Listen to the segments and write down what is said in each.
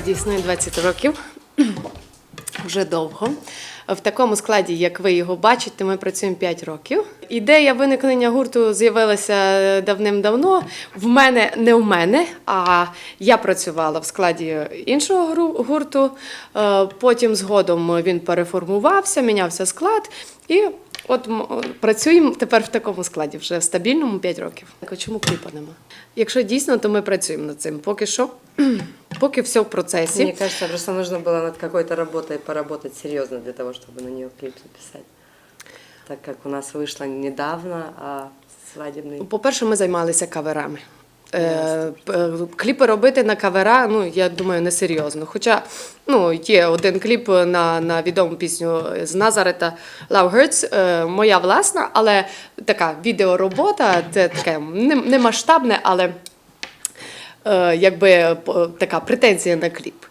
Насправді існує 20 років. Вже довго. В такому складі, як ви його бачите, ми працюємо 5 років. Ідея виникнення гурту з'явилася давним-давно. В мене не в мене, а я працювала в складі іншого гурту. Е, Потім згодом він переформувався, мінявся склад. І от працюємо тепер в такому складі, вже в стабільному 5 років. Чому кліпа нема? Якщо дійсно, то ми працюємо над цим. Поки що, поки все в процесі. Мне кажется, просто нужно было над какой-то работой поработать серьезно для того, чтобы на нее клип записать. Так как у нас вышло недавно, а свадебный... По-перше, ми займалися каверами. Е, п- кліпи робити на кавера, ну я думаю, несерйозно. Хоча ну, є один кліп на, на відому пісню з Назарета Love Hurts, е, моя власна, але така відеоробота, це таке не, не масштабне, але е, якби така претензія на кліп.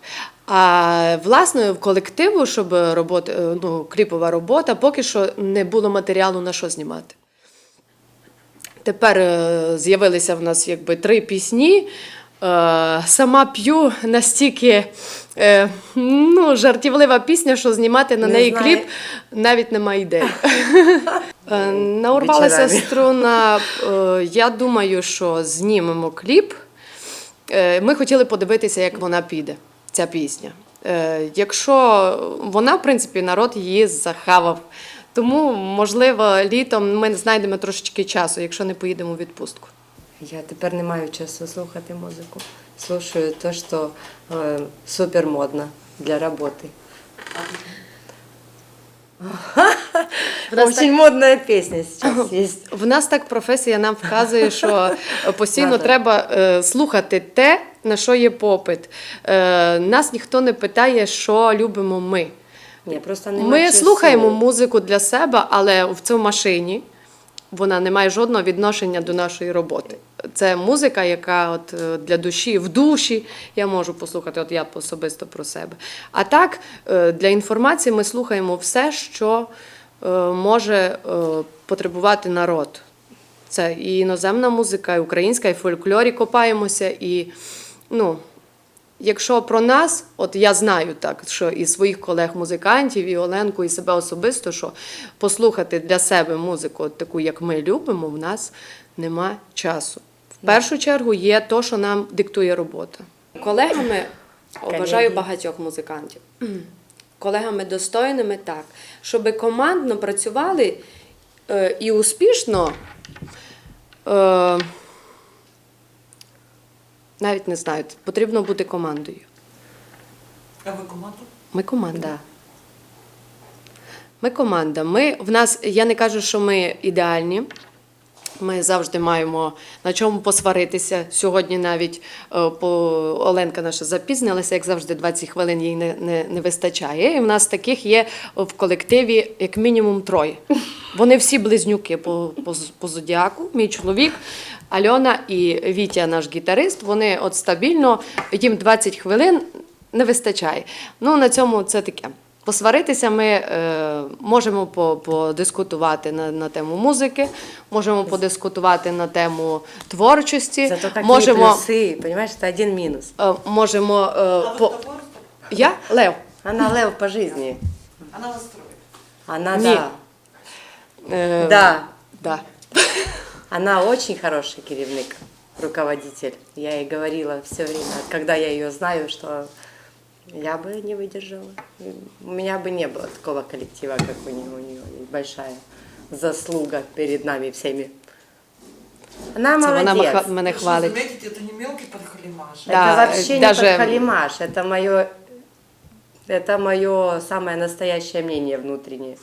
А власне в колективу, щоб роботи, е, ну, кліпова робота, поки що не було матеріалу на що знімати. Тепер е, з'явилися в нас якби три пісні. Е, Сама п'ю настільки е, ну, жартівлива пісня, що знімати на Не неї знаю. кліп навіть немає ідеї. Е, Наурвалася струна. е, Я думаю, що знімемо кліп. Е, Ми хотіли подивитися, як вона піде, ця пісня. Е, Якщо вона, в принципі, народ її захавав. Тому, можливо, літом ми знайдемо трошечки часу, якщо не поїдемо у відпустку. Я тепер не маю часу слухати музику. Слушаю то, що е, супер для роботи. нас Очень модная песня сейчас есть. В нас так професія нам вказує, що постійно треба е, слухати те, на що є попит. Е, Нас ніхто не питає, що любимо ми. Ні, просто Ми слухаємо музику для себе, але в цій машині вона не має жодного відношення до нашої роботи. Це музика, яка от е, для душі, в душі я можу послухати, от я особисто про себе. А так, е, для інформації ми слухаємо все, що е, може потребувати народ. Це і іноземна музика, і українська, і в фольклорі копаємося, і ну, Якщо про нас, от я знаю так, що і своїх колег-музикантів, і Оленку, і себе особисто, що послухати для себе музику, от таку, як ми любимо, в нас нема часу. В першу чергу є то, що нам диктує робота. Колегами вважаю багатьох музикантів. Колегами достойними так, щоб командно працювали е, і успішно. Е, навіть не знаю, потрібно бути командою. А ви команду? Ми команда. Ми команда. Ми в нас, я не кажу, що ми ідеальні. Ми завжди маємо на чому посваритися. Сьогодні навіть е, по Оленка наша запізнилася, як завжди, 20 хвилин їй не, не, не вистачає. І в нас таких є в колективі як мінімум троє. Вони всі близнюки по, по, по зодіаку. Мій чоловік, Альона і Вітя, наш гітарист. Вони от стабільно, їм 20 хвилин не вистачає. Ну на цьому це таке. Посваритися ми е, можемо подискутувати на, на тему музики, можемо подискутувати на тему творчості, Зато какие можемо, плюсы, понимаешь, это один минус. е, можемо е, А по... Я Лев. Она лев по жизни. Вона вас строїть. Она, Не. да. Е, Да. да. Она очень хороший керівник, руководитель. Я ей говорила все время, когда я ее знаю, что я бы не выдержала. У меня бы не было такого коллектива, как у нее. У нее есть большая заслуга перед нами всеми. Она Це вона молодец. мене Вы хвалить. что, заметите, это не мелкий подхалимаш. Да. Это вообще даже- не подхалимаш, это мое, это мое самое настоящее мнение внутреннее.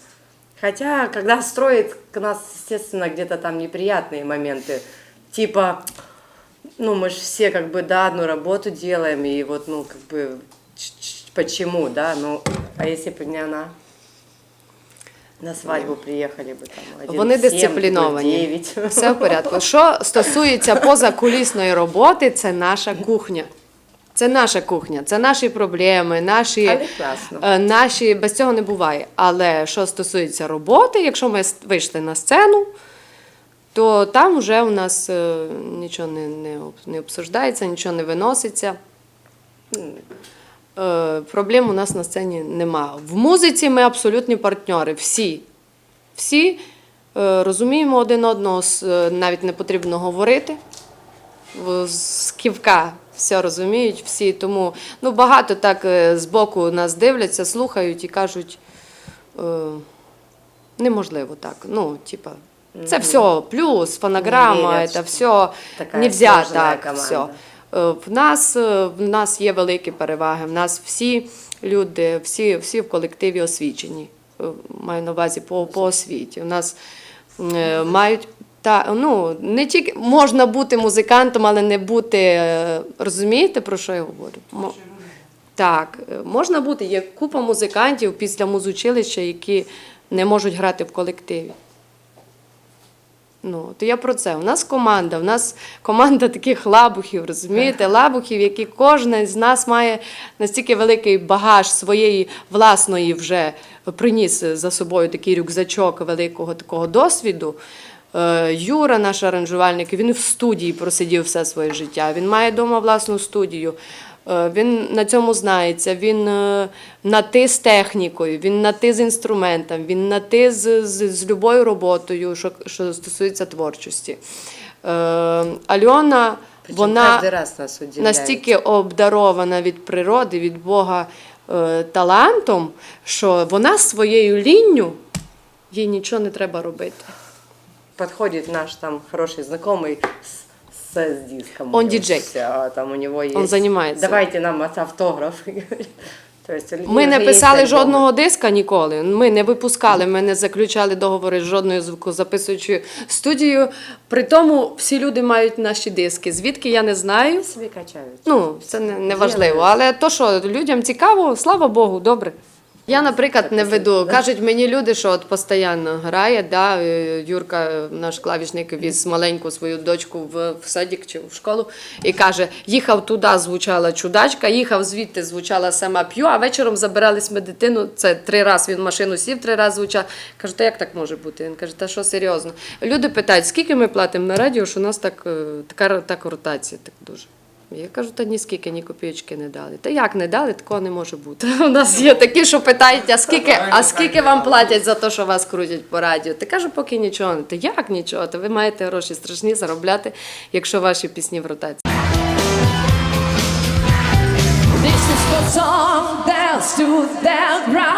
Хотя, когда строит, у нас, естественно, где-то там неприятные моменты. Типа, ну, мы же все как бы, да, одну работу делаем, и вот, ну, как бы, почему, да, ну, а если бы не она? На свадьбу приехали бы там один Вони дисципліновані. другой. Все в порядку. Що стосується позакулісної роботи, це наша кухня. Це наша кухня, це наші проблеми, наші, е, наші без цього не буває. Але що стосується роботи, якщо ми вийшли на сцену, то там вже у нас е, нічого не, не, не обсуждається, нічого не виноситься. Е, проблем у нас на сцені нема. В музиці ми абсолютні партнери. Всі. Всі е, розуміємо один одного, е, навіть не потрібно говорити. З ківка все розуміють всі. Тому ну, багато так збоку нас дивляться, слухають і кажуть. Неможливо так. Ну, типа, це все плюс, фонограма, це все нельзя так. Все. Е, В нас, е, в нас є великі переваги. В нас всі люди, всі, всі в колективі освічені. Е, Маю на увазі по, по освіті. У нас мають та ну не тільки можна бути музикантом, але не бути. Розумієте, про що я говорю? Так, можна бути. Є купа музикантів після музучилища, які не можуть грати в колективі. Ну, то я про це. У нас команда, у нас команда таких лабухів, розумієте? Лабухів, які кожен з нас має настільки великий багаж своєї власної вже приніс за собою такий рюкзачок великого такого досвіду. Е, Юра, наш аранжувальник, він в студії просидів все своє життя. Він має вдома власну студію. Е, Він на цьому знається, він е, на ти з технікою, він на ти з інструментом, він на ти з, з, з любою роботою, що, що стосується творчості. Е, Альона, Причем вона раз нас настільки обдарована від природи, від Бога е, талантом, що вона своєю лінню їй нічого не треба робити. Подходит наш там хороший знакомый с, с диском. Он диджей. там у него есть. Он занимается. Давайте нам автограф. Ми не писали жодного диска ніколи. Ми не випускали, ми не заключали договори з жодною звукозаписуючою студією. При тому всі люди мають наші диски. Звідки я не знаю. Собі качають. Ну, це не важливо. Але то, що людям цікаво, слава Богу, добре. Я, наприклад, не веду. Кажуть мені люди, що от постійно грає, да, е, Юрка, наш клавішник, віз маленьку свою дочку в, в садик чи в школу і каже: їхав туди, звучала чудачка, їхав звідти, звучала сама п'ю, а вечором забирались ми дитину. Це три рази він в машину сів, три рази звучав. Кажу, та як так може бути? Він каже, та що серйозно? Люди питають, скільки ми платимо на радіо, що у нас так, е, така, така ротація так дуже. Я кажу, та ні скільки, ні копійочки не дали. Та як не дали, такого не може бути. У нас є такі, що питають, а скільки, а скільки вам платять за те, що вас крутять по радіо? Ти кажу, поки нічого не. Та як нічого? Та ви маєте гроші страшні заробляти, якщо ваші пісні в ротації. This is the song to the ground.